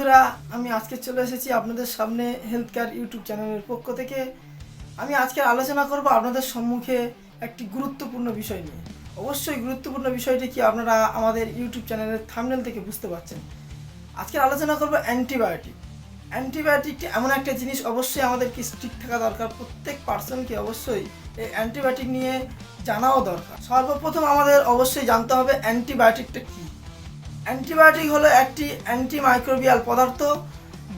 বন্ধুরা, আমি আজকে চলে এসেছি আপনাদের সামনে হেলথ কেয়ার ইউটিউব চ্যানেলের পক্ষ থেকে। আমি আজকে আলোচনা করব আপনাদের সম্মুখে একটি গুরুত্বপূর্ণ বিষয় নিয়ে। অবশ্যই গুরুত্বপূর্ণ বিষয়টি কি আপনারা আমাদের ইউটিউব চ্যানেলের থামনেল থেকে বুঝতে পারছেন। আজকে আলোচনা করব অ্যান্টিবায়োটিক। অ্যান্টিবায়োটিকটি এমন একটা জিনিস অবশ্যই আমাদেরকে স্ট্রিক্ট থাকা দরকার। প্রত্যেক পার্সনকে অবশ্যই এই অ্যান্টিবায়োটিক নিয়ে জানাও দরকার। সর্বপ্রথম আমাদের অবশ্যই জানতে হবে অ্যান্টিবায়োটিকটা কী। অ্যান্টিবায়োটিক হলো একটি অ্যান্টিমাইক্রোবিয়াল পদার্থ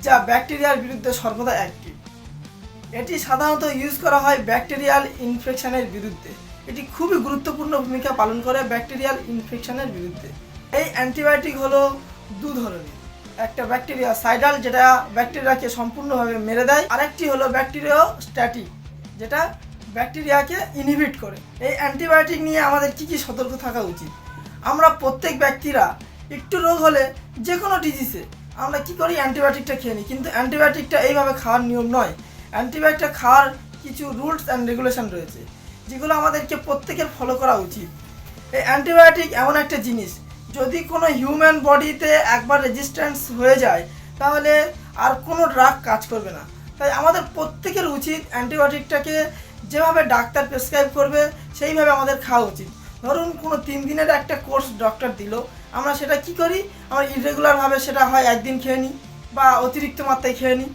যা ব্যাকটেরিয়ার বিরুদ্ধে সর্বদা অ্যাক্টিভ এটি সাধারণত ইউজ করা হয় ব্যাকটেরিয়াল ইনফেকশনের বিরুদ্ধে। এটি খুবই গুরুত্বপূর্ণ ভূমিকা পালন করে ব্যাকটেরিয়াল ইনফেকশনের বিরুদ্ধে। এই অ্যান্টিবায়োটিক হলো দু ধরনের। একটা ব্যাকটেরিয়া সাইডাল যেটা ব্যাকটেরিয়াকে সম্পূর্ণভাবে মেরে দেয়। আরেকটি হলো ব্যাকটেরিয়া স্ট্যাটিক যেটা ব্যাকটেরিয়াকে ইনহিবিট করে। এই অ্যান্টিবায়োটিক নিয়ে আমাদের কী কী সতর্ক থাকা উচিত? আমরা প্রত্যেক ব্যক্তিরা একটু রোগ হলে যে কোনো ডিজিজে আমরা কি করি? অ্যান্টিবায়োটিকটা খেয়ে নিই। কিন্তু অ্যান্টিবায়োটিকটা এইভাবে খাওয়ার নিয়ম নয়। অ্যান্টিবায়োটিকটা খাওয়ার কিছু রুলস অ্যান্ড রেগুলেশন রয়েছে, যেগুলো আমাদেরকে প্রত্যেকের ফলো করা উচিত। এই অ্যান্টিবায়োটিক এমন একটা জিনিস, যদি কোনো হিউম্যান বডিতে একবার রেজিস্ট্যান্স হয়ে যায়, তাহলে আর কোনো ড্রাগ কাজ করবে না। তাই আমাদের প্রত্যেকের উচিত অ্যান্টিবায়োটিকটাকে যেভাবে ডাক্তার প্রেসক্রাইব করবে, সেইভাবে আমাদের খাওয়া উচিত। ধরুন কোনো তিন দিনের একটা কোর্স ডক্টর দিল, আমরা সেটা কি করি? আমরা ইরেগুলারভাবে সেটা হয়, একদিন খেয়ে নিই বা অতিরিক্ত মাত্রায় খেয়ে নিই।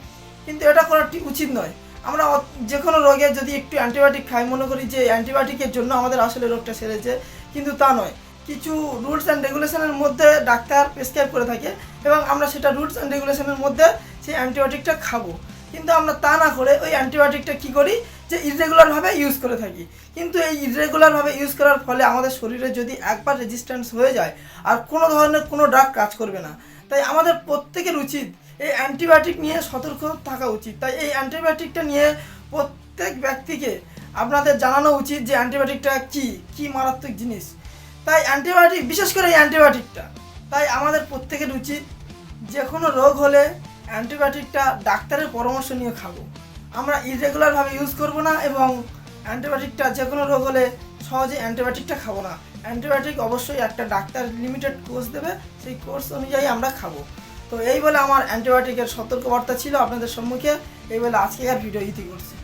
কিন্তু এটা করা উচিত নয়। আমরা যে কোনো রোগে যদি একটু অ্যান্টিবায়োটিক খাই, মনে করি যে অ্যান্টিবায়োটিকের জন্য আমাদের আসলে রোগটা সেরেছে, কিন্তু তা নয়। কিছু রুলস অ্যান্ড রেগুলেশনের মধ্যে ডাক্তার প্রেসক্রাইব করে থাকে এবং আমরা সেটা রুলস অ্যান্ড রেগুলেশনের মধ্যে সেই অ্যান্টিবায়োটিকটা খাব। কিন্তু আমরা তা না করে ওই অ্যান্টিবায়োটিকটা কী করি? যে ইরেগুলারভাবে ইউজ করে থাকি। কিন্তু এই ইরেগুলারভাবে ইউজ করার ফলে আমাদের শরীরে যদি একবার রেজিস্ট্যান্স হয়ে যায়, আর কোনো ধরনের কোনো ড্রাগ কাজ করবে না। তাই আমাদের প্রত্যেকের উচিত এই অ্যান্টিবায়োটিক নিয়ে সতর্ক থাকা উচিত। তাই এই অ্যান্টিবায়োটিকটা নিয়ে প্রত্যেক ব্যক্তিকে আপনাদের জানানো উচিত যে অ্যান্টিবায়োটিকটা কী কী মারাত্মক জিনিস। তাই অ্যান্টিবায়োটিক বিশেষ করে এই অ্যান্টিবায়োটিকটা তাই আমাদের প্রত্যেকের উচিত যে কোনো রোগ হলে অ্যান্টিবায়োটিকটা ডাক্তারের পরামর্শ নিয়ে খাব। আমরা ইরেগুলারভাবে ইউজ করব না এবং অ্যান্টিবায়োটিকটা যে কোনো রোগ হলে সহজে অ্যান্টিবায়োটিকটা খাব না। অ্যান্টিবায়োটিক অবশ্যই একটা ডাক্তার লিমিটেড কোর্স দেবে, সেই কোর্স অনুযায়ী আমরা খাব। তো এই বলে আমার অ্যান্টিবায়োটিকের সতর্কবার্তা ছিল আপনাদের সম্মুখে, এই বলে আজকে আর ভিডিও ইতি করছি।